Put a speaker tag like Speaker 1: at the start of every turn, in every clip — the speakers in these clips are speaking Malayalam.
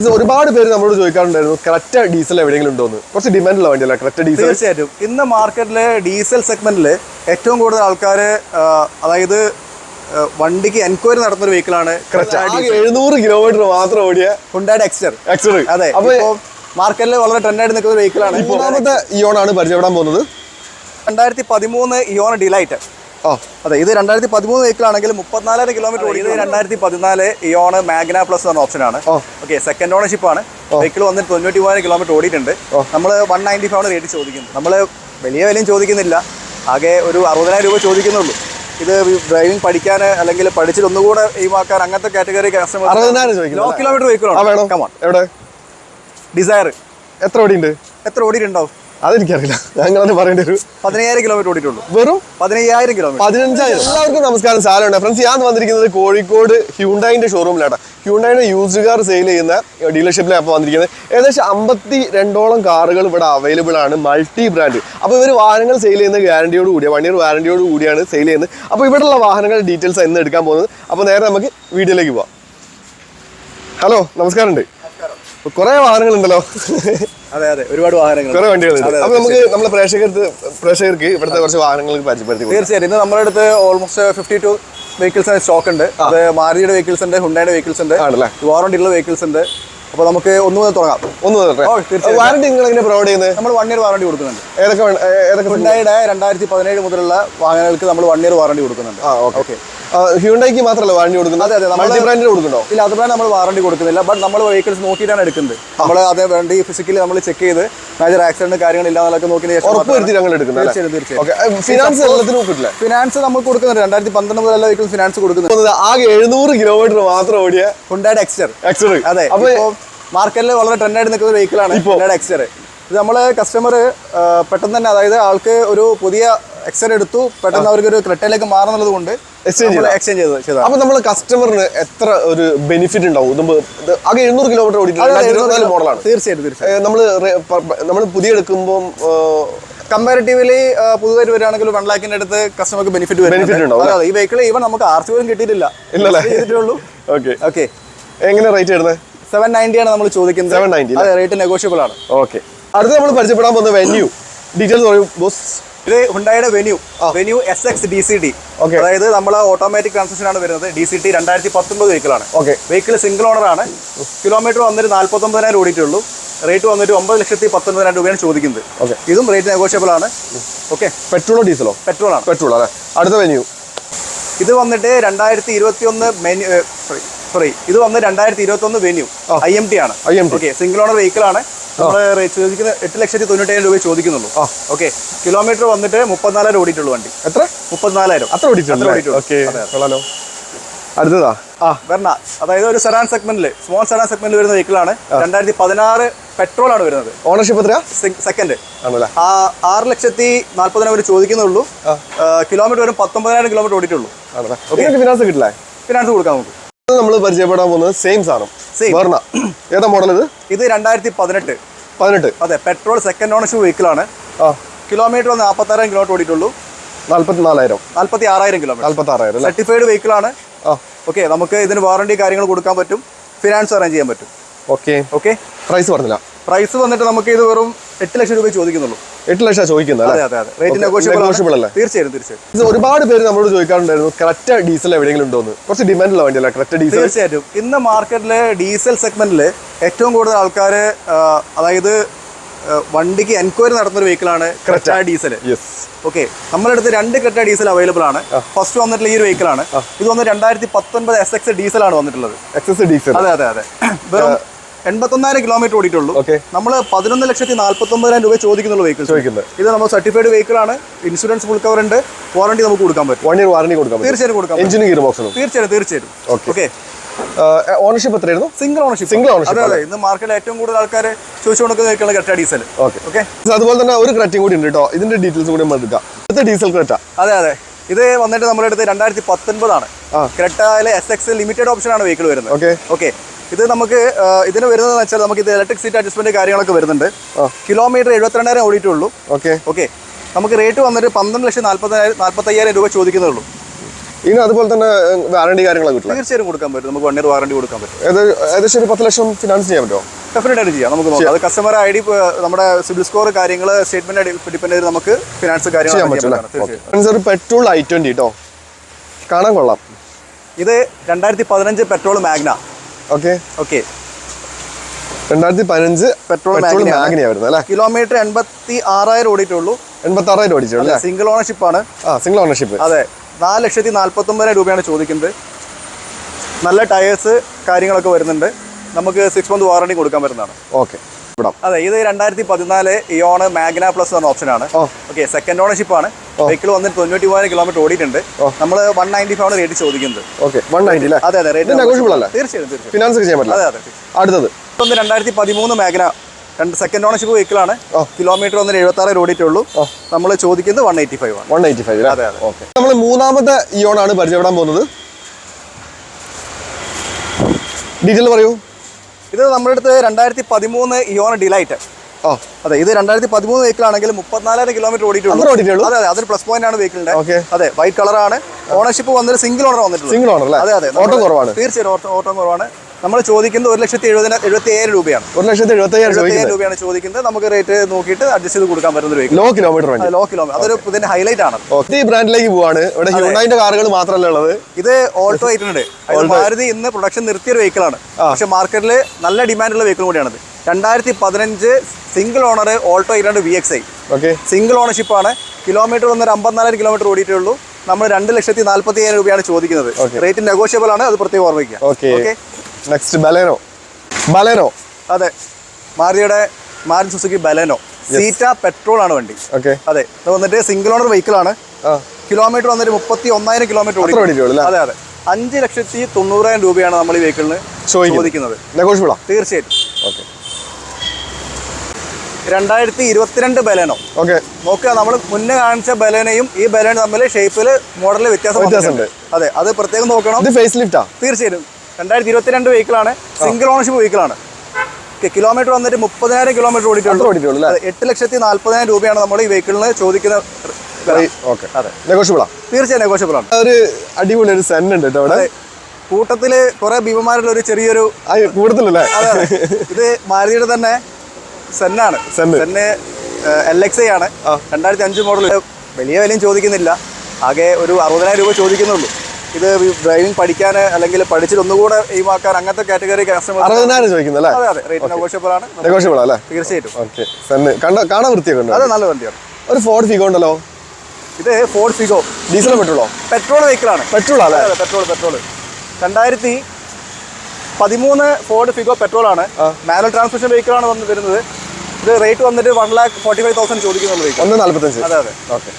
Speaker 1: ഇത് ഒരുപാട് പേര് നമ്മളോട് ചോദിക്കാറുണ്ടായിരുന്നു ക്രെറ്റ ഡീസൽ എവിടെയെങ്കിലും ഉണ്ടോ എന്ന് കുറച്ച് ഡിമാൻഡുള്ള വണ്ടിയല്ല ക്രെറ്റ ഡീസൽ?
Speaker 2: തീർച്ചയായിട്ടും. ഇന്ന് മാർക്കറ്റിലെ ഡീസൽ സെഗ്മെന്റിൽ ഏറ്റവും കൂടുതൽ ആൾക്കാർ അതായത് വണ്ടിക്ക് എൻക്വയറി നടത്തുന്ന ഒരു വെഹിക്കിളാണ്
Speaker 1: എഴുന്നൂറ് കിലോമീറ്റർ മാത്രം ഓടിയ
Speaker 2: ഹുണ്ടായുടെ എക്സ്റ്റർ
Speaker 1: എക്സ്റ്റർ
Speaker 2: അതെ അപ്പോൾ മാർക്കറ്റിൽ വളരെ ട്രെൻഡായിട്ട് നിൽക്കുന്ന ഒരു വെഹിക്കിളാണ്.
Speaker 1: മൂന്നാമത്തെ ഇയോൺ ആണ് പരിചയപ്പെടാൻ പോകുന്നത്.
Speaker 2: രണ്ടായിരത്തി പതിമൂന്ന് ഇയോൺ ഡിലൈറ്റ്
Speaker 1: ആ
Speaker 2: അതെ ഇത് രണ്ടായിരത്തി പതിമൂന്ന് വെഹിക്കിൾ ആണെങ്കിൽ മുപ്പത്തിനാലായിരം കിലോമീറ്റർ ഓടി ഇത് രണ്ടായിരത്തി പതിനാല് ഇയോണ് മാഗ്ന പ്ലസ് എന്ന ഓപ്ഷനാണ്
Speaker 1: ആണ്.
Speaker 2: ഓക്കെ സെക്കൻഡ് ഓണർഷിപ്പ് ആണ്. വെഹിക്കിൾ വന്നിട്ട് തൊണ്ണൂറ്റി മൂവായിരം കിലോമീറ്റർ ഓടിയിട്ടുണ്ട്. നമ്മൾ വൺ നയന്റി ഫൈവ് ആണ് റേറ്റ് ചോദിക്കുന്നത്. നമ്മൾ വലിയ വിലയും ചോദിക്കുന്നില്ല. ആകെ ഒരു അറുപതിനായിരം രൂപ ചോദിക്കുന്നുള്ളൂ. ഇത് ഡ്രൈവിംഗ് പഠിക്കാൻ അല്ലെങ്കിൽ പഠിച്ചിട്ട് ഒന്നുകൂടെ എയിമാക്കാൻ അങ്ങനത്തെ category customer low kilometre vehicle Dzire
Speaker 1: എത്ര ഓടിയുണ്ട്?
Speaker 2: എത്ര ഓടിയിട്ടുണ്ടാവും?
Speaker 1: അതെനിക്കറിയില്ല. ഞങ്ങളത് പറയേണ്ടി വരും.
Speaker 2: പതിനയ്യായിരം കിലോമീറ്റർ ഓടിയിട്ടുള്ളൂ.
Speaker 1: വെറും
Speaker 2: പതിനയ്യായിരം കിലോമീറ്റർ
Speaker 1: പതിനഞ്ചായിരം. എല്ലാവർക്കും നമസ്കാരം. സാരമുണ്ട് ഫ്രണ്ട്സ് ഞാൻ വന്നിരിക്കുന്നത് കോഴിക്കോട് ഹ്യൂണ്ടായിന്റെ ഷോറൂമിലാണ് ഹ്യൂണ്ടായിന്റെ യൂസ്ഡ് കാർ സെയിൽ ചെയ്യുന്ന ഡീലർഷിപ്പിലാണ് അപ്പോൾ വന്നിരിക്കുന്നത്. ഏകദേശം അമ്പത്തി രണ്ടോളം കാറുകൾ ഇവിടെ അവൈലബിൾ ആണ്. മൾട്ടി ബ്രാൻഡ് അപ്പോൾ ഇവർ വാഹനങ്ങൾ സെയിൽ ചെയ്യുന്ന ഗ്യാരണ്ടിയോട് കൂടിയ വൺ ഇയർ വാറണ്ടിയോട് കൂടിയാണ് സെയിൽ ചെയ്യുന്നത്. അപ്പോൾ ഇവിടെയുള്ള വാഹനങ്ങളുടെ ഡീറ്റെയിൽസ് ഇന്ന് എടുക്കാൻ പോകുന്നത്. അപ്പോൾ നേരെ നമുക്ക് വീഡിയോയിലേക്ക് പോവാം. ഹലോ നമസ്കാരമുണ്ട്. കുറേ വാഹനങ്ങളുണ്ടല്ലോ.
Speaker 2: അതെ അതെ. ഒരുപാട് വാഹനങ്ങൾ.
Speaker 1: കുറെ വണ്ടികൾ അപ്പൊ നമുക്ക് നമ്മുടെ പ്രേക്ഷകർക്ക് പ്രേക്ഷകർക്ക് ഇവിടുത്തെ കുറച്ച് വാഹനങ്ങൾ പരിചയപ്പെടുത്തി തീർച്ചയായിട്ടും
Speaker 2: തീർച്ചയായും. ഇന്ന് നമ്മുടെ അടുത്ത് almost fifty two vehicles stock ഉണ്ട്. അത് മാരുതിയുടെ വെഹിക്കിൾസ് ഉണ്ട് ഹുണ്ടായുടെ വെഹിക്കിൾസ് ഉണ്ട്
Speaker 1: ആണല്ലേ?
Speaker 2: വാറണ്ടി ഉള്ള വെഹിക്കിൾസ് ഉണ്ട്. അപ്പോൾ നമുക്ക് ഒന്ന് മുതൽ തുടങ്ങാം.
Speaker 1: ഒന്ന്
Speaker 2: ഓ,
Speaker 1: വാറണ്ടി നിങ്ങൾ എങ്ങനെ പ്രൊവൈഡ് ചെയ്യുന്നത്?
Speaker 2: നമ്മൾ വൺ ഇയർ വാറണ്ടി കൊടുക്കുന്നുണ്ട്.
Speaker 1: ഏതൊക്കെ ഏതൊക്കെ
Speaker 2: ഹുണ്ടായുടെ രണ്ടായിരത്തി പതിനേഴ് മുതലുള്ള വാഹനങ്ങൾക്ക് നമ്മൾ വൺ ഇയർ വാറണ്ടി കൊടുക്കുന്നുണ്ട്.
Speaker 1: ആ ഓക്കെ. ഹ്യൂണ്ടായിക്ക് മാത്രമല്ല വാറണ്ടി കൊടുക്കുന്നത്.
Speaker 2: അതെ, അതെ, നമ്മൾ
Speaker 1: മൾട്ടി ബ്രാൻഡിന് കൊടുക്കണ്ടോ
Speaker 2: ഇല്ല അത് ബ്രാൻഡ് നമ്മൾ വാറണ്ടി കൊടുക്കുന്നില്ല. ബട്ട് നമ്മൾ വെഹിക്കിൾസ് നോക്കിയിട്ടാണ് എടുക്കുന്നത്. നമ്മൾ അതേ വേണ്ടി ഫിസിക്കലി നമ്മൾ ചെക്ക് ചെയ്ത് മേജർ ആക്സിഡന്റ് കാര്യങ്ങളില്ല എന്നൊക്കെ
Speaker 1: എടുക്കുന്നത് ഓക്കെ ഫിനാൻസ് എല്ലാത്തിനും കിട്ടില്ല
Speaker 2: ഫിനാൻസ് നമ്മൾ കൊടുക്കുന്നുണ്ട് രണ്ടായിരത്തി പന്ത്രണ്ട് മുതലുള്ള വെഹിക്കിൾസ് ഫിനാൻസ്
Speaker 1: കൊടുക്കുന്നത്. ആകെ എഴുന്നൂറ് കിലോമീറ്റർ മാത്രം ഓടിയ
Speaker 2: ഹുണ്ടായുടെ എക്സ്റ്റർ
Speaker 1: എക്സർ
Speaker 2: അതെ അപ്പോൾ മാർക്കറ്റിൽ വളരെ ട്രെൻഡായിട്ട് നിൽക്കുന്ന വെഹിക്കിളാണ്
Speaker 1: ഹുണ്ടായിട്ട്
Speaker 2: ഹുണ്ടായുടെ എക്സ്റ്റർ ഇത് നമ്മൾ കസ്റ്റമർ പെട്ടെന്ന് തന്നെ അതായത് ആൾക്ക് ഒരു പുതിയ എക്സ്റ്റർ എടുത്തു. പെട്ടെന്ന് അവർക്ക് ഒരു ക്രിട്ടയിലേക്ക് മാറുന്നത് കൊണ്ട് എക്സ്ചേഞ്ച് ചെയ്ത്.
Speaker 1: അപ്പൊ നമ്മൾ കസ്റ്റമറിന് എത്ര ഒരു ബെനിഫിറ്റ് ഉണ്ടാവും? ആകെ എഴുന്നൂറ് കിലോമീറ്റർ ഇരുപത്തിനാല് മോഡലാണ്
Speaker 2: തീർച്ചയായിട്ടും തീർച്ചയായും
Speaker 1: നമ്മൾ നമ്മൾ പുതിയ എടുക്കുമ്പോൾ
Speaker 2: കമ്പാരിറ്റീവ്ലി പുതുതായിട്ട് വരികയാണെങ്കിൽ വൺ ലാഖിന്റെ അടുത്ത് കസ്റ്റമർക്ക് ബെനിഫിറ്റ്
Speaker 1: ബെനിഫിറ്റ് ഉണ്ടാവും,
Speaker 2: അതെ ഈ വെഹിക്കിൾ ഈവൻ നമുക്ക് ആർ സി പോലും കിട്ടിയിട്ടില്ല? ചെയ്തിട്ടുള്ളൂ
Speaker 1: ഓക്കെ
Speaker 2: ഓക്കെ
Speaker 1: എങ്ങനെ റേറ്റ് വരുന്നത്
Speaker 2: സെവൻ നയന്റി ആണ് നമ്മൾ ചോദിക്കുന്നത്.
Speaker 1: സെവൻ
Speaker 2: നയന്റി റേറ്റ് നെഗോഷ്യബിൾ ആണ്.
Speaker 1: ഓക്കെ അടുത്ത് നമ്മൾ പരിചയപ്പെടാൻ പോകുന്ന വെന്യൂ ഡീറ്റെയിൽസ് പറയൂ ബോസ്
Speaker 2: ഇത് ഹുണ്ടായുടെ Venue Venue S X D C D
Speaker 1: okay
Speaker 2: അതായത് നമ്മൾ ഓട്ടോമാറ്റിക് ട്രാൻസ്മിഷൻ ആണ് വരുന്നത്. ഡി സി ടി രണ്ടായിരത്തി പത്തൊമ്പത് വെഹിക്കിളാണ്
Speaker 1: ഓക്കെ
Speaker 2: വെഹിക്കിൾ സിംഗിൾ ഓണർ ആണ്. കിലോമീറ്റർ വന്നിട്ട് നാല്പത്തൊമ്പതിനായിരം ഓടിയിട്ടുള്ളൂ. റേറ്റ് വന്നിട്ട് ഒമ്പത് ലക്ഷത്തി പത്തൊൻപതിനായിരം രൂപയാണ് ചോദിക്കുന്നത്.
Speaker 1: ഓക്കെ
Speaker 2: ഇതും റേറ്റ് നെഗോഷ്യബിൾ ആണ്. ഓക്കെ
Speaker 1: പെട്രോളോ ഡീസലോ
Speaker 2: പെട്രോൾ ആണ്.
Speaker 1: പെട്രോൾ അല്ലേ? അടുത്ത വെന്യൂ
Speaker 2: ഇത് വന്നിട്ട് രണ്ടായിരത്തി ഇരുപത്തി ഒന്ന് മെനു സോറി സോറി ഇത് വന്ന് രണ്ടായിരത്തി ഇരുപത്തി ഒന്ന് വെന്യൂ ഐ എം ടി ആണ്.
Speaker 1: I M T
Speaker 2: okay single owner vehicle ആണ്. നമ്മൾ ചോദിക്കുന്ന എട്ട് ലക്ഷത്തി തൊണ്ണൂറ്റായിരം രൂപ ചോദിക്കുന്നുള്ളൂ. ഓക്കെ. കിലോമീറ്റർ വന്നിട്ട് മുപ്പത്തിനാലായിരം ഓടിയിട്ടുള്ളൂ വണ്ടി.
Speaker 1: എത്ര?
Speaker 2: മുപ്പത്തിനാലായിരം.
Speaker 1: അത്ര
Speaker 2: ഓടിയിട്ടുള്ളൂ.
Speaker 1: അടുത്തതാ.
Speaker 2: ആ. വെർണ. അതായത് ഒരു സെറാൻ സെഗ്മെന്റിൽ സ്മോൾ സെറാൻ സെഗ്മെന്റിൽ വരുന്ന വെഹിക്കിൾ ആണ്. രണ്ടായിരത്തി പതിനാറ് പെട്രോൾ ആണ് വരുന്നത്.
Speaker 1: ഓണർഷിപ്പ് എത്ര
Speaker 2: സെക്കൻഡ് ആറ് ലക്ഷത്തി നാല്പതിനായിരം അവർ ചോദിക്കുന്നുള്ളൂ. കിലോമീറ്റർ വരും പത്തൊമ്പതിനായിരം കിലോമീറ്റർ ഓടിയിട്ടുള്ളൂ.
Speaker 1: ഫിനാൻസ് കിട്ടില്ലേ?
Speaker 2: ഫിനാൻസ് കൊടുക്കാം നമുക്ക്.
Speaker 1: നമ്മൾ പരിചയപ്പെടാൻ പോകുന്നത് സെയിം സാധനം. സെയിം ഏതാ മോഡൽ ഇത്?
Speaker 2: ഇത് രണ്ടായിരത്തി പതിനെട്ട്
Speaker 1: പതിനെട്ട്.
Speaker 2: അതെ പെട്രോൾ സെക്കൻഡ് ഓണർഷിപ്പ് വെഹിക്കിൾ ആണ്.
Speaker 1: ആ.
Speaker 2: കിലോമീറ്റർ വന്ന് നാൽപ്പത്തായിരം കിലോമീറ്റർ ഓടിയിട്ടുള്ളൂ.
Speaker 1: നാല്പത്തി നാലായിരം
Speaker 2: നാൽപ്പത്തി ആറായിരം കിലോമീറ്റർ
Speaker 1: നാല്പത്തി ആറായിരം
Speaker 2: സർട്ടിഫൈഡ് വെഹിക്കിൾ ആണ്.
Speaker 1: ആ.
Speaker 2: ഓക്കെ നമുക്ക് ഇതിന് വാറണ്ടി കാര്യങ്ങൾ കൊടുക്കാൻ പറ്റും. ഫിനാൻസ് അറേഞ്ച് ചെയ്യാൻ പറ്റും.
Speaker 1: ഓക്കെ
Speaker 2: ഓക്കെ
Speaker 1: പ്രൈസ് പറഞ്ഞില്ല.
Speaker 2: പ്രൈസ് വന്നിട്ട് നമുക്ക് ഇത് വെറും എട്ട് ലക്ഷം രൂപ ചോദിക്കുന്നുള്ളൂ.
Speaker 1: എട്ട് ലക്ഷം ചോദിക്കുന്നത്
Speaker 2: അതെ
Speaker 1: അല്ലേ?
Speaker 2: അതെ അതെ റേറ്റ്
Speaker 1: Okay.
Speaker 2: നെഗോഷ്യബിൾ
Speaker 1: Negotiable അല്ലേ?
Speaker 2: തീർച്ചയായും തീർച്ചയായും.
Speaker 1: ഒരുപാട് പേര് നമ്മളോട് ചോദിക്കാറുണ്ടായിരുന്നു കറക്റ്റ് ഡീസൽ എവിടെയെങ്കിലും ഉണ്ടോ എന്ന്. കുറച്ച് ഡിമാൻഡുള്ള വണ്ടിയല്ല? കറക്റ്റ് ഡീസൽ
Speaker 2: തീർച്ചയായിട്ടും. ഇന്ന് മാർക്കറ്റിലെ ഡീസൽ സെഗ്മെന്റിൽ ഏറ്റവും കൂടുതൽ ആൾക്കാർ അതായത് വണ്ടിക്ക് എൻക്വയറി നടത്തുന്ന ഒരു വെഹിക്കിളാണ് ക്രെറ്റ ഡീസൽ ഓക്കെ നമ്മളെടുത്ത് രണ്ട് ക്രെറ്റ ഡീസൽ അവൈലബിൾ ആണ്. ഫസ്റ്റ് വന്നിട്ടുള്ള ഈ ഒരു വെഹിക്കിൾ ആണ് ഇത് വന്ന് രണ്ടായിരത്തി പത്തൊൻപത് എസ് എക്സ് ഡീസൽ ആണ് വന്നിട്ടുള്ളത്
Speaker 1: എക്സസ് ഡീസൽ.
Speaker 2: അതെ അതെ അതെ. വെറും എൺപത്തൊന്നായിരം കിലോമീറ്റർ ഓടിയിട്ടുള്ളൂ.
Speaker 1: ഓക്കെ
Speaker 2: നമ്മൾ പതിനൊന്ന് ലക്ഷത്തി നാല്പത്തി ഒമ്പതിനായിരം രൂപ ചോദിക്കുന്നുള്ള വെഹിക്കിൾ
Speaker 1: ചോദിക്കുന്നത്
Speaker 2: ഇത് നമ്മൾ സർട്ടിഫൈഡ് വെഹിക്കിൾ ആണ്. ഇൻഷുറൻസ് ഫുൾ കവർ ഉണ്ട്. വാറണ്ടി നമുക്ക് കൊടുക്കാൻ പറ്റും.
Speaker 1: വൺ ഇയർ വാറണ്ടി കൊടുക്കാൻ പറ്റും.
Speaker 2: തീർച്ചയായും കൊടുക്കാം
Speaker 1: എഞ്ചിനും ഗിയർ ബോക്സിനും
Speaker 2: തീർച്ചയായും തീർച്ചയായും
Speaker 1: Okay.
Speaker 2: ഓക്കെ
Speaker 1: ഓണർഷിപ്പ് എത്രയായിരുന്നു?
Speaker 2: സിംഗിൾ ഓണർഷിപ്പ്
Speaker 1: സിംഗിൾ ഓണർഷിപ്പ്
Speaker 2: അതെ ഇന്ന് മാർക്കറ്റിൽ ഏറ്റവും കൂടുതൽ ആൾക്കാർ ചോദിച്ചു കൊടുക്കുന്ന കെട്ട ഡീസൽ.
Speaker 1: ഓക്കെ.
Speaker 2: ഓക്കെ?
Speaker 1: അതുപോലെ തന്നെ ഒരു ക്രെറ്റയും കൂടി ഉണ്ട് കേട്ടോ. ഇതിന്റെ ഡീറ്റെയിൽസ് കൂടി നമ്മൾ എടുക്കാം. അടുത്ത ഡീസൽ ക്രെറ്റ
Speaker 2: അതെ അതെ. ഇത് വന്നിട്ട് നമ്മുടെ അടുത്ത് രണ്ടായിരത്തി പത്തൊൻപതാണ്. ക്രെട്ടയിലെ എസ് എക്സ് ലിമിറ്റഡ് ഓപ്ഷൻ ആണ് വെഹിക്കിൾ വരുന്നത്.
Speaker 1: ഓക്കെ.
Speaker 2: ഓക്കെ. ഇത് നമുക്ക് ഇതിന് വരുന്നതെന്ന് വെച്ചാൽ നമുക്ക് ഇത് ഇലക്ട്രിക് സീറ്റ് അഡ്ജസ്റ്റ്മെന്റ് കാര്യങ്ങളൊക്കെ വരുന്നുണ്ട്. കിലോമീറ്റർ എഴുപത്തിരണ്ടായിരം ഓടിയിട്ടുള്ളൂ.
Speaker 1: ഓക്കെ.
Speaker 2: ഓക്കെ. നമുക്ക് റേറ്റ് വന്നിട്ട് പന്ത്രണ്ട് ലക്ഷം നാൽപ്പത്തി നാൽപ്പത്തയ്യായിരം രൂപ ചോദിക്കുന്നേ ഉള്ളൂ.
Speaker 1: ഇതിന് അതുപോലെ തന്നെ വാറണ്ടി കാര്യങ്ങളൊക്കെ കിട്ടില്ല?
Speaker 2: തീർച്ചയായും കൊടുക്കാൻ പറ്റും. നമുക്ക് വൺ ഇയർ വാറണ്ടി കൊടുക്കാൻ പറ്റും.
Speaker 1: ഏകദേശം ഒരു പത്ത് ലക്ഷം ഫിനാൻസ് ചെയ്യാൻ പറ്റുമോ?
Speaker 2: ഡെഫിനറ്റ് ആയിട്ട് ചെയ്യാം. നമുക്ക് നോക്കാം. അത് കസ്റ്റമർ ഐ ഡി നമ്മുടെ സിബിൽ സ്കോർ കാര്യങ്ങൾ സ്റ്റേറ്റ്മെന്റ് ഡിപ്പെൻഡ് ചെയ്ത് നമുക്ക് ഫിനാൻസ് കാര്യങ്ങൾ
Speaker 1: ചെയ്യാൻ പറ്റും പെട്രോൾ ഐ ട്വന്റി കേട്ടോ കാണാൻ കൊള്ളാം.
Speaker 2: ഇത് രണ്ടായിരത്തി പതിനഞ്ച് പെട്രോൾ മാഗ്ന
Speaker 1: ഓക്കെ
Speaker 2: ഓക്കെ
Speaker 1: രണ്ടായിരത്തി പതിനഞ്ച് പെട്രോൾ
Speaker 2: Magna
Speaker 1: അല്ലെ? വരുന്നത് അല്ലേ
Speaker 2: കിലോമീറ്റർ എൺപത്തി ആറായിരം ഓടിയിട്ടുള്ളൂ
Speaker 1: എൺപത്തി ആറായിരം ഓടിച്ചു
Speaker 2: സിംഗിൾ ഓണർഷിപ്പ് ആണ്.
Speaker 1: ആ സിംഗിൾ ഓണർഷിപ്പ്
Speaker 2: അതെ. നാല് ലക്ഷത്തി നാൽപ്പത്തൊമ്പതിനായിരം രൂപയാണ് ചോദിക്കുന്നത്. നല്ല ടയേഴ്സ് കാര്യങ്ങളൊക്കെ വരുന്നുണ്ട്. നമുക്ക് സിക്സ് മന്ത് വാറണ്ടി കൊടുക്കാൻ പറ്റുന്നതാണ്.
Speaker 1: ഓക്കെ
Speaker 2: അതെ ഇത് രണ്ടായിരത്തി പതിനാല് ഇയോണ് മാഗ്ന പ്ലസ് എന്ന ഓപ്ഷനാണ്
Speaker 1: ആണ്.
Speaker 2: ഓക്കെ സെക്കൻഡ് ഓണർഷിപ്പ് ആണ്. വെഹിക്കിൾ വന്നിട്ട് തൊണ്ണൂറ്റി മൂവായിരം കിലോമീറ്റർ ഓടിയിട്ടുണ്ട്. നമ്മൾ വൺ നയന്റി ഫൈവ് ആണ് റേറ്റ് ചോദിക്കുന്നത്. അതെ അതെ
Speaker 1: റേറ്റ് തീർച്ചയായിട്ടും?
Speaker 2: തീർച്ചയായും അതെ അതെ
Speaker 1: അടുത്തത്.
Speaker 2: രണ്ടായിരത്തി പതിമൂന്ന് മാഗ്ന രണ്ട് സെക്കൻഡ് ഓണർഷിപ്പ് വെഹിക്കിളാണ്
Speaker 1: ആണ്.
Speaker 2: കിലോമീറ്റർ ഒന്നര എഴുപത്തി ആറ് ഓടിയിട്ടുള്ളൂ നമ്മൾ ചോദിക്കുന്നത് വൺ എയ്റ്റി ഫൈവ് ആണ്.
Speaker 1: വൺ എയ്റ്റി ഫൈവ്
Speaker 2: അതെ, അതെ.
Speaker 1: ഓക്കെ. നമ്മൾ മൂന്നാമത്തെ ഇയോൺ ആണ് പരിചയപ്പെടാൻ പോകുന്നത്. ഡീറ്റെയിൽ പറയൂ.
Speaker 2: ഇത് നമ്മുടെ അടുത്ത് രണ്ടായിരത്തി പതിമൂന്ന് ഇയോൺ ഡിലൈറ്റ്
Speaker 1: ഓ
Speaker 2: അതെ ഇത് രണ്ടായിരത്തി പതിമൂന്ന് വെഹിക്കിൾ ആണെങ്കിൽ മുപ്പത്തിനാലായിരം കിലോമീറ്റർ ഓടിയിട്ടുള്ളൂ അതെ അതെ അതൊരു പ്ലസ് പോയിന്റ് ആണ് വെഹിക്കിളിന്റെ
Speaker 1: ഓക്കെ.
Speaker 2: അതെ വൈറ്റ് കളറാണ് ഓണർഷിപ്പ് വന്നൊരു സിംഗിൾ ഓണർ വന്നിട്ടുള്ളത്.
Speaker 1: സിംഗിൾ ഓണർ
Speaker 2: അതെ അതെ
Speaker 1: അല്ലേ ഓട്ടം കുറവാണ്.
Speaker 2: തീർച്ചയായിട്ടും ഓട്ടം കുറവാണ്. നമ്മൾ ചോദിക്കുന്നത് ഒരു ലക്ഷത്തി എഴുപതിന എഴുപത്തി ഏഴ് രൂപയാണ്.
Speaker 1: ഒരു ലക്ഷത്തി എഴുപത്തി
Speaker 2: ഏഴ് രൂപയാണ് ചോദിക്കുന്നത്. നമുക്ക് റേറ്റ് നോക്കിയിട്ട് അഡ്ജസ്റ്റ് ചെയ്ത് കൊടുക്കാൻ പറ്റുന്ന ഒരു
Speaker 1: ലോ കിലോമീറ്റർ
Speaker 2: ലോ കിലോമീറ്റർ അതൊരു ഇതിന്റെ ഹൈലൈറ്റ് ആണ്.
Speaker 1: ഈ ബ്രാൻഡിലേക്ക് പോവാണ്. ഇവിടെ ഹ്യൂണ്ടായിന്റെ കാറുകൾ മാത്രമല്ല ഉള്ളത്.
Speaker 2: ഇത് ഓൾട്ടോ ആയിട്ടുണ്ട്. മാരുതി ഇന്ന് പ്രൊഡക്ഷൻ നിർത്തിയ ഒരു വെഹിക്കിളാണ് പക്ഷെ മാർക്കറ്റിൽ നല്ല ഡിമാൻഡുള്ള വെഹിക്കിൾ കൂടിയാണ് രണ്ടായിരത്തി പതിനഞ്ച് single owner Alto ഇരണ്ട് V X I
Speaker 1: okay
Speaker 2: single ownership ആണ്. കിലോമീറ്റർ ഒന്നൊരു അമ്പത്തിനാലായിരം കിലോമീറ്റർ ഓടിയിട്ടേ ഉള്ളൂ. നമ്മൾ രണ്ട് ലക്ഷത്തി നാല്പത്തി അയ്യായിരം രൂപയാണ് ചോദിക്കുന്നത്. റേറ്റ് നെഗോഷ്യബിൾ ആണ്. അത് പ്രത്യേകം ഓർമ്മിക്കുക.
Speaker 1: ഓക്കെ നെക്സ്റ്റ് ബലേനോ ബലേനോ
Speaker 2: അതെ. മാറിയുടെ Maruti Suzuki Baleno Zeta petrol ആണ് വണ്ടി.
Speaker 1: ഓക്കെ
Speaker 2: അതെ. ഇത് വന്നിട്ട് സിംഗിൾ ഓണർ വെഹിക്കിൾ ആണ്. കിലോമീറ്റർ വന്നിട്ട് മുപ്പത്തി ഒന്നായിരം കിലോമീറ്റർ
Speaker 1: ഓടിയിട്ടുള്ളൂ
Speaker 2: അതെ അതെ. അഞ്ച് ലക്ഷത്തി തൊണ്ണൂറായിരം രൂപയാണ് നമ്മൾ ഈ വെഹിക്കിളിന്
Speaker 1: ചോദിക്കുന്നത്.
Speaker 2: തീർച്ചയായിട്ടും.
Speaker 1: ഓക്കെ
Speaker 2: രണ്ടായിരത്തി ഇരുപത്തിരണ്ട് ബലേനോ
Speaker 1: ഓക്കെ
Speaker 2: നോക്കുക നമ്മൾ മുന്നേ കാണിച്ച ബലേനയും ഈ ബലേനും തമ്മിൽ ഷേപ്പിൽ മോഡലിൽ വ്യത്യാസം
Speaker 1: വ്യത്യാസമുണ്ട്.
Speaker 2: അതെ അത് പ്രത്യേകം നോക്കണം.
Speaker 1: ഇത് ഫേസ് ലിഫ്റ്റാ
Speaker 2: തീർച്ചയായും രണ്ടായിരത്തി ഇരുപത്തിരണ്ട് വെഹിക്കിളാണ് സിംഗിൾ ഓണർഷിപ്പ് വെഹിക്കിളാണ് കിലോമീറ്റർ വന്നിട്ട് മുപ്പതിനായിരം കിലോമീറ്റർ ഓടിയിട്ടുള്ളൂ. എട്ട് ലക്ഷത്തി നാല്പതിനായിരം രൂപയാണ് നമ്മൾ ഈ വെഹിക്കിളിന് ചോദിക്കുന്ന.
Speaker 1: ഓക്കെ
Speaker 2: അതെ. തീർച്ചയായും നെഗോഷ്യബിൾ ആണ്.
Speaker 1: ഒരു അടിപൊളി ഒരു സെൻ ഉണ്ട് കേട്ടോ
Speaker 2: അവിടെ. കൂട്ടത്തിൽ കുറെ ഭീമന്മാരുള്ള ഒരു ചെറിയൊരു
Speaker 1: കൂടുതലല്ലേ.
Speaker 2: ഇത് മാരുതിയുടെ തന്നെ സെന്നാണ്
Speaker 1: Zen.
Speaker 2: Zen L X I ആണ്. രണ്ടായിരത്തി അഞ്ച് മോഡൽ വലിയ വിലയും ചോദിക്കുന്നില്ല. ആകെ ഒരു അറുപതിനായിരം രൂപ ചോദിക്കുന്നുള്ളൂ. ഇത് ഡ്രൈവിംഗ് പഠിക്കാൻ അല്ലെങ്കിൽ പഠിച്ചിട്ട് ഒന്നുകൂടെ എയിമാക്കാൻ അങ്ങനത്തെ കാറ്റഗറി കസ്റ്റമർ
Speaker 1: അറുപതിനായിരം ചോദിക്കുന്നത് അല്ലേ
Speaker 2: അതെ അതെ. റേറ്റ് നെഗോഷ്യബിൾ ആണ്.
Speaker 1: അല്ലേ
Speaker 2: തീർച്ചയായിട്ടും.
Speaker 1: ഓക്കെ സെന്ന് കണ്ട കാണാൻ വൃത്തിയൊക്കെ ഉണ്ട്?
Speaker 2: അതെ നല്ല വണ്ടിയാണ്.
Speaker 1: ഒരു ഫോർഡ് ഫിഗോ ഉണ്ടല്ലോ?
Speaker 2: ഇത് ഫോർഡ് ഫിഗോ
Speaker 1: ഡീസൽ പെട്രോളോ
Speaker 2: പെട്രോൾ വെഹിക്കിളാണ്
Speaker 1: പെട്രോൾ അല്ലേ
Speaker 2: പെട്രോൾ പെട്രോൾ രണ്ടായിരത്തി പതിമൂന്ന് ഫോർഡ് ഫിഗോ പെട്രോൾ ആണ്. മാനുവൽ ട്രാൻസ്മിഷൻ വെഹിക്കിൾ ആണ് വന്ന് വരുന്നത്. ഇത് റേറ്റ് വന്നിട്ട് one lakh forty five thousand ചോദിക്കുന്നുള്ളത്
Speaker 1: ഒന്ന് നാല്പത്തഞ്ച്.
Speaker 2: അതെ അതെ.
Speaker 1: ഓക്കെ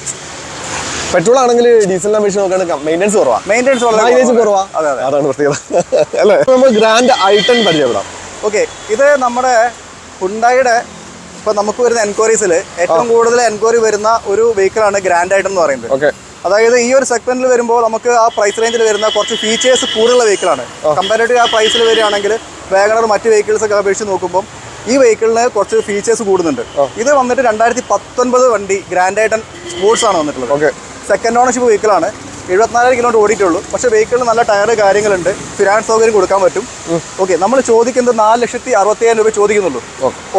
Speaker 1: പെട്രോൾ ആണെങ്കിൽ ഡീസലിനെ അപേക്ഷിച്ച് നോക്കുകയാണെങ്കിൽ മെയിന്റെസ് കുറവാ.
Speaker 2: മെയിന്റെസ്
Speaker 1: മൈലേജ് കുറവാ.
Speaker 2: അതെ അതെ.
Speaker 1: അതാണ് പ്രത്യേകത. അല്ലേ? നമ്മൾ ഗ്രാൻഡ് ഐട്ടൺ പരിചയപ്പെടാം.
Speaker 2: ഓക്കെ ഇത് നമ്മുടെ ഹുണ്ടായിയുടെ ഇപ്പൊ നമുക്ക് വരുന്ന എൻക്വയറീസിൽ ഏറ്റവും കൂടുതൽ എൻക്വയറി വരുന്ന ഒരു വെഹിക്കിളാണ് ഗ്രാൻഡ് ഐറ്റം എന്ന് പറയുന്നത്.
Speaker 1: ഓക്കെ
Speaker 2: അതായത് ഈ ഒരു സെഗ്മെന്റിൽ വരുമ്പോൾ നമുക്ക് ആ പ്രൈസ് റേഞ്ചിൽ വരുന്ന കുറച്ച് ഫീച്ചേഴ്സ് കൂടുതലുള്ള വെഹിക്കിളാണ് കമ്പാരിറ്റീവ് ആ. പ്രൈസിൽ വരികയാണെങ്കിൽ വാഗണർ മറ്റ് വെഹിക്കിൾസ് ഒക്കെ അപേക്ഷിച്ച് നോക്കുമ്പോൾ ഈ വെഹിക്കിളിന് കുറച്ച് ഫീച്ചേഴ്സ് കൂടുന്നുണ്ട്. ഇത് വന്നിട്ട് രണ്ടായിരത്തി പത്തൊൻപത് വണ്ടി ഗ്രാൻഡ് ഐറ്റൻ സ്പോർട്സ് ആണ് വന്നിട്ടുള്ളത്.
Speaker 1: ഓക്കെ
Speaker 2: സെക്കൻഡ് ഓണർഷിപ്പ് വെഹിക്കിളാണ് എഴുപത്തിനാലായിരം കിലോമീറ്റർ ഓടിയിട്ടുള്ളൂ. പക്ഷേ വെഹിക്കിളിന് നല്ല ടയർ കാര്യങ്ങളുണ്ട്. ഫിനാൻസ് സൗകര്യം കൊടുക്കാൻ പറ്റും. ഓക്കെ നമ്മൾ ചോദിക്കുന്നത് നാല് ലക്ഷത്തി അറുപത്തിയായിരം രൂപ ചോദിക്കുന്നുള്ളൂ.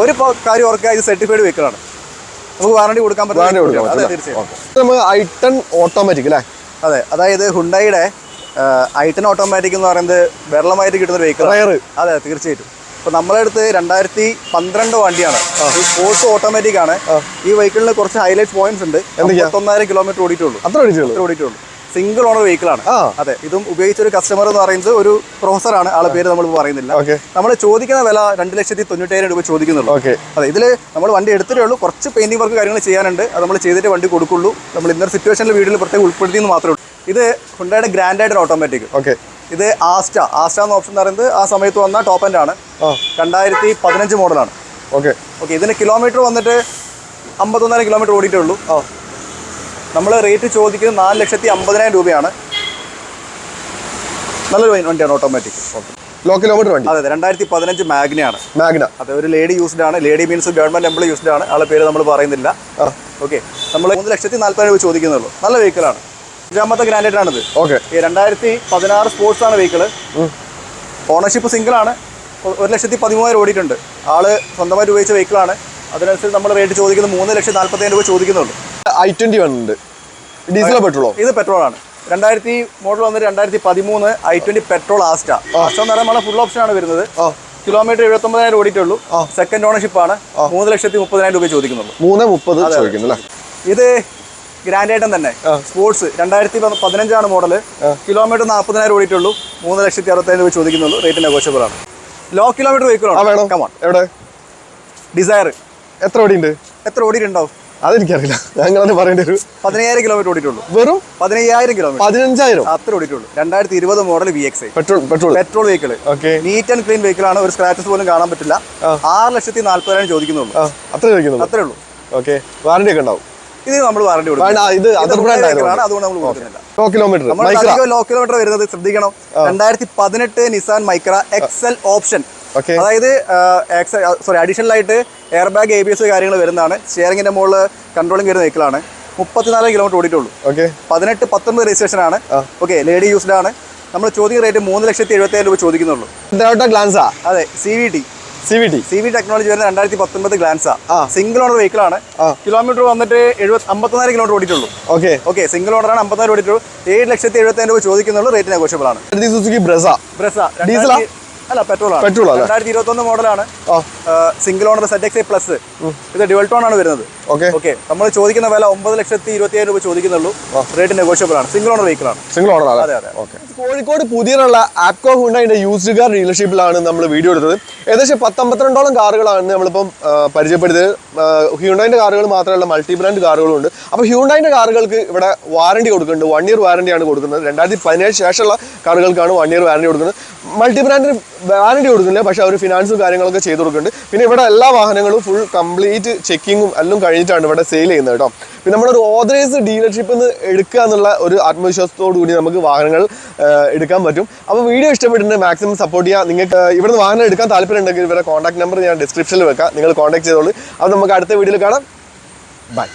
Speaker 2: ഒരു കാര്യം ഓർക്കുക ഇത് സർട്ടിഫൈഡ് വെഹിക്കിളാണ് നമുക്ക് വാറണ്ടി കൊടുക്കാൻ പറ്റും
Speaker 1: നമ്മൾ ഐട്ടൺ ഓട്ടോമാറ്റിക് അല്ലേ?
Speaker 2: അതെ അതായത് ഹുണ്ടായിയുടെ ഐ ടെൻ ഓട്ടോമാറ്റിക് എന്ന് പറയുന്നത് വെള്ളമായിട്ട് കിട്ടുന്ന വെഹിക്കിൾ അതെ തീർച്ചയായിട്ടും. ഇപ്പൊ നമ്മളെ അടുത്ത് രണ്ടായിരത്തി പന്ത്രണ്ട് വണ്ടിയാണ്. സ്പോർട്സ് ഓട്ടോമാറ്റിക് ആണ്. ഈ വെഹിക്കിളിന് കുറച്ച് ഹൈലൈറ്റ് പോയിന്റ്സ് ഉണ്ട്. മുപ്പത്തൊന്നായിരം കിലോമീറ്റർ ഓടിയിട്ടുള്ളൂ.
Speaker 1: അത്ര
Speaker 2: ഓടിയിട്ടുള്ളൂ? സിംഗിൾ ഓണർ വെഹിക്കിൾ ആണ്. അതെ ഇതും ഉപയോഗിച്ച ഒരു കസ്റ്റമർ എന്ന് പറയുന്നത് ഒരു പ്രൊഫസർ ആണ്. ആളെ പേര് നമ്മൾ പറയുന്നില്ല. നമ്മൾ ചോദിക്കുന്ന വില രണ്ട് ലക്ഷത്തി തൊണ്ണൂറ്റായിരം രൂപ ചോദിക്കുന്നുള്ളൂ. അതെ ഇതിൽ നമ്മൾ വണ്ടി എടുത്തിട്ടേ ഉള്ളൂ. കുറച്ച് പെയിന്റിംഗ് വർക്ക് കാര്യങ്ങൾ ചെയ്യാനുണ്ട്. അത് നമ്മൾ ചെയ്തിട്ട് വണ്ടി കൊടുക്കുള്ളൂ. നമ്മൾ ഇന്നൊരു സിറ്റുവേഷനിൽ വീട്ടിൽ പ്രത്യേകം ഉൾപ്പെടുത്തിയെന്ന് മാത്രമേ ഉള്ളൂ. ഇത് ഹുണ്ടായുടെ ഗ്രാൻഡ് ആയിട്ട് ഓട്ടോമാറ്റിക്
Speaker 1: ഓക്കെ.
Speaker 2: ഇത് ആസ്റ്റ. ആസ്റ്റ എന്ന ഓപ്ഷൻ എന്ന് പറയുന്നത് ആ സമയത്ത് വന്ന ടോപ്പ് എൻഡ് ആണ്. രണ്ടായിരത്തി പതിനഞ്ച് മോഡലാണ്
Speaker 1: ഓക്കെ.
Speaker 2: ഓക്കെ ഇതിന് കിലോമീറ്റർ വന്നിട്ട് അമ്പത്തൊന്നായിരം കിലോമീറ്റർ ഓടിയിട്ടേ ഉള്ളൂ
Speaker 1: ആ.
Speaker 2: നമ്മൾ റേറ്റ് ചോദിക്കുന്നത് നാല് ലക്ഷത്തി അമ്പതിനായിരം രൂപയാണ്. നല്ലൊരു വണ്ടിയാണ് ഓട്ടോമാറ്റിക് ഓക്കെ.
Speaker 1: ലോ കിലോമീറ്റർ വണ്ടി.
Speaker 2: അതെ രണ്ടായിരത്തി പതിനഞ്ച് മാഗ്നയാണ്
Speaker 1: മാഗ്ന
Speaker 2: അതെ ഒരു ലേഡി യൂസ്ഡ് ആണ്. Lady means government employee used ആണ്. ആളെ പേര് നമ്മൾ പറയുന്നില്ല. ഓക്കെ നമ്മൾ മൂന്ന് ലക്ഷത്തി നാൽപ്പത് രൂപ ചോദിക്കുന്നുള്ളൂ. നല്ല വെഹിക്കിളാണ് അഞ്ചാമത്തെ ഗ്രാൻഡേറ്റ് ആണിത്
Speaker 1: ഓക്കെ
Speaker 2: രണ്ടായിരത്തി പതിനാറ് സ്പോർട്സ് ആണ് വെഹിക്കിൾ ഓണർഷിപ്പ് സിംഗിൾ ആണ് ഒരു ലക്ഷത്തി പതിമൂവായിരം ഓടിയിട്ടുണ്ട്. ആൾ സ്വന്തമായിട്ട് ഉപയോഗിച്ച വെഹിക്കിളാണ്. അതിനനുസരിച്ച് നമ്മൾ റേറ്റ് ചോദിക്കുന്നത് മൂന്ന് ലക്ഷത്തി നാൽപ്പത്തേഴ് രൂപ ചോദിക്കുന്നുണ്ട്
Speaker 1: ഐ ട്വന്റി വൺ ഉണ്ട് ഡീസലോ പെട്രോളോ?
Speaker 2: ഇത് പെട്രോൾ ആണ് രണ്ടായിരത്തി മോഡൽ വന്നിട്ട് രണ്ടായിരത്തി പതിമൂന്ന് I twenty petrol Asta Asta എന്ന് പറയുമ്പോൾ ഫുൾ ഓപ്ഷൻ ആണ് വരുന്നത്.
Speaker 1: കിലോമീറ്റർ
Speaker 2: കിലോമീറ്റർ എഴുപത്തൊമ്പതിനായിരം ഓടിയിട്ടുള്ളൂ. സെക്കൻഡ് ഓണർഷിപ്പ് ആണ്. മൂന്ന് ലക്ഷത്തി മുപ്പതിനായിരം രൂപ ചോദിക്കുന്നുള്ളൂ.
Speaker 1: മൂന്ന് മുപ്പത് ചോദിക്കുന്നു
Speaker 2: ഇത് ഗ്രാൻഡ് ഐറ്റം തന്നെ സ്പോർട്സ് രണ്ടായിരത്തി പതിനഞ്ചാണ് മോഡൽ കിലോമീറ്റർ നാൽപ്പതിനായിരം ഓടിയിട്ടുള്ളൂ. മൂന്ന് ലക്ഷത്തി അറുപത്തേഴ് രൂപ ചോദിക്കുന്നുള്ളൂ. റേറ്റ് നെഗോഷ്യബിൾ ആണ്. ലോ കിലോമീറ്റർ
Speaker 1: വേണം?
Speaker 2: കമോൺ
Speaker 1: എവിടെ?
Speaker 2: ഡിസയർ
Speaker 1: എത്ര ഓടിയുണ്ട്?
Speaker 2: എത്ര ഓടിയിട്ടുണ്ടാവും?
Speaker 1: അതെനിക്കറിയില്ല. ഞങ്ങൾ തന്നെ പറയേണ്ടി വരും.
Speaker 2: പതിനയ്യായിരം കിലോമീറ്റർ ഓടിയിട്ടുള്ളൂ.
Speaker 1: വെറും
Speaker 2: പതിനയ്യായിരം കിലോമീറ്റർ
Speaker 1: പതിനഞ്ചായിരം?
Speaker 2: അത്ര ഓടിയിട്ടുള്ളൂ. രണ്ടായിരത്തി ഇരുപത് model V X
Speaker 1: petrol petrol.
Speaker 2: Petrol vehicle
Speaker 1: okay.
Speaker 2: Neat and clean vehicle ആണ്. ഒരു സ്ക്രാച്ചസ് പോലും കാണാൻ പറ്റില്ല. ആറ് ലക്ഷത്തി നാല്പതിനായിരം ചോദിക്കുന്നുള്ളൂ.
Speaker 1: അത്ര ചോദിക്കുന്നുള്ളൂ.
Speaker 2: അത്രേ ഉള്ളൂ.
Speaker 1: ഓക്കെ. വാറണ്ടി ഒക്കെ ഉണ്ടാവും.
Speaker 2: ഇത് നമ്മൾ വാറണ്ടി കൊടുക്കും.
Speaker 1: ഇത്
Speaker 2: അതുകൊണ്ട് നമ്മൾ കൊടുക്കുന്നില്ല.
Speaker 1: ലോ കിലോമീറ്റർ
Speaker 2: ലോ കിലോമീറ്റർ വരുന്നത് ശ്രദ്ധിക്കണം. രണ്ടായിരത്തി പതിനെട്ട് നിസാൻ മൈക്ര എക്സൽ ഓപ്ഷൻ അതായത് സോറി അഡീഷണൽ ആയിട്ട് air bag A B S കാര്യങ്ങൾ വരുന്നതാണ്. സ്റ്റിയറിംഗിന്റെ മുകളിൽ കൺട്രോളിംഗ് വരുന്ന വെഹിക്കിളാണ് മുപ്പത്തിനാല് കിലോമീറ്റർ ഓടിയിട്ടുള്ളൂ. പതിനെട്ട് പത്തൊമ്പത് രജിസ്ട്രേഷൻ ആണ്. ഓക്കെ ലേഡി യൂസ്ഡ് ആണ്. നമ്മൾ ചോദിക്കുന്ന റേറ്റ് മൂന്ന് ലക്ഷത്തി എഴുപത്തി രൂപ ചോദിക്കുന്നുള്ളൂ.
Speaker 1: ഗ്ലാൻസാ
Speaker 2: അതെ C V T
Speaker 1: C V T
Speaker 2: C V technology വരുന്ന രണ്ടായിരത്തി പത്തൊമ്പത് ഗ്ലാൻസ്
Speaker 1: ആ.
Speaker 2: സിംഗിൾ ഓണർ വെഹിക്കിൾ ആണ്. കിലോമീറ്റർ വന്നിട്ട് എഴുപത്തി അമ്പത്തിനാല് കിലോമീറ്റർ ഓടിയിട്ടുള്ളൂ.
Speaker 1: ഓക്കെ.
Speaker 2: ഓക്കെ സിംഗിൾ ഓണർ ആണ് അമ്പത്തിനാല് ഓടിയിട്ടുള്ളൂ. ഏഴ് ലക്ഷത്തി എഴുപത്തി രൂപ ചോദിക്കുന്നുള്ളൂ റേറ്റ് നെഗോഷ്യബിൾ ആണ്.
Speaker 1: സുസുക്കി ബ്രസ
Speaker 2: ബ്രസ
Speaker 1: ഡീസലാ?
Speaker 2: അല്ല പെട്രോൾ
Speaker 1: പെട്രോൾ?
Speaker 2: രണ്ടായിരത്തി ഇരുപത്തി ഒന്ന് മോഡലാണ് single owner Z X plus ഇത് ഡുവൽ ടോൺ ആണ് വരുന്നത്.
Speaker 1: ഓക്കെ
Speaker 2: ഓക്കെ നമ്മൾ ചോദിക്കുന്ന വില ഒമ്പത് ലക്ഷത്തി ഇരുപത്തി രൂപ ചോദിക്കുന്നുള്ളൂ. റേറ്റ് നെഗോഷ്യബിൾ ആണ്. സിംഗിൾ ഓണർ വെഹിക്കിൾ ആണ്.
Speaker 1: സിംഗിൾ ഓണർ
Speaker 2: അതെ, അതെ.
Speaker 1: ഓക്കെ കോഴിക്കോട് പുതിയുള്ള ആപ്കോ ഹുണ്ടായിന്റെ യൂസ്ഡ് കാർ ഡീലർഷിപ്പിലാണ് നമ്മൾ വീഡിയോ എടുത്തത്. ഏകദേശം പത്തമ്പത്തിരണ്ടോളം കാറുകളാണ് നമ്മളിപ്പം പരിചയപ്പെടുത്തിയത്. ഹ്യൂണ്ടായിന്റെ കാറുകൾ മാത്രമല്ല മൾട്ടി ബ്രാൻഡ് കാറുകളും ഉണ്ട്. അപ്പോൾ ഹ്യൂണ്ടായിന്റെ കാറുകൾക്ക് ഇവിടെ വാറണ്ടി കൊടുക്കുന്നുണ്ട്. വൺ ഇയർ വാറണ്ടിയാണ് കൊടുക്കുന്നത്. രണ്ടായിരത്തി പതിനേഴ് ശേഷമുള്ള കാറുകൾക്കാണ് വൺ ഇയർ വാറണ്ടി കൊടുക്കുന്നത്. മൾട്ടി ബ്രാൻഡിന് വാറണ്ടി കൊടുക്കുന്നില്ല. പക്ഷെ അവർ ഫിനാൻസും കാര്യങ്ങളൊക്കെ ചെയ്ത് കൊടുക്കുന്നുണ്ട്. പിന്നെ ഇവിടെ എല്ലാ വാഹനങ്ങളും ഫുൾ കംപ്ലീറ്റ് ചെക്കിങ്ങും എല്ലാം കഴിഞ്ഞിട്ടാണ് ഇവിടെ സെയിൽ ചെയ്യുന്നത് കേട്ടോ പിന്നെ നമ്മളൊരു ഓതറൈസ് ഡീലർഷിപ്പിൽ നിന്ന് എടുക്കുക എന്നുള്ള ഒരു ആത്മവിശ്വാസത്തോടു കൂടി നമുക്ക് വാഹനങ്ങൾ എടുക്കാൻ പറ്റും. അപ്പോൾ വീഡിയോ ഇഷ്ടപ്പെട്ടിട്ടുണ്ടെങ്കിൽ മാക്സിമം സപ്പോർട്ട് ചെയ്യുക. നിങ്ങൾക്ക് ഇവിടുന്ന് വാഹനം എടുക്കാൻ താല്പര്യം ഉണ്ടെങ്കിൽ ഇവരുടെ കോൺടാക്ട് നമ്പർ ഞാൻ ഡിസ്ക്രിപ്ഷനിൽ വെക്കാം. നിങ്ങൾ കോൺടാക്ട് ചെയ്തോളൂ. അത് നമുക്ക് അടുത്ത വീഡിയോയിൽ കാണാം. ബൈ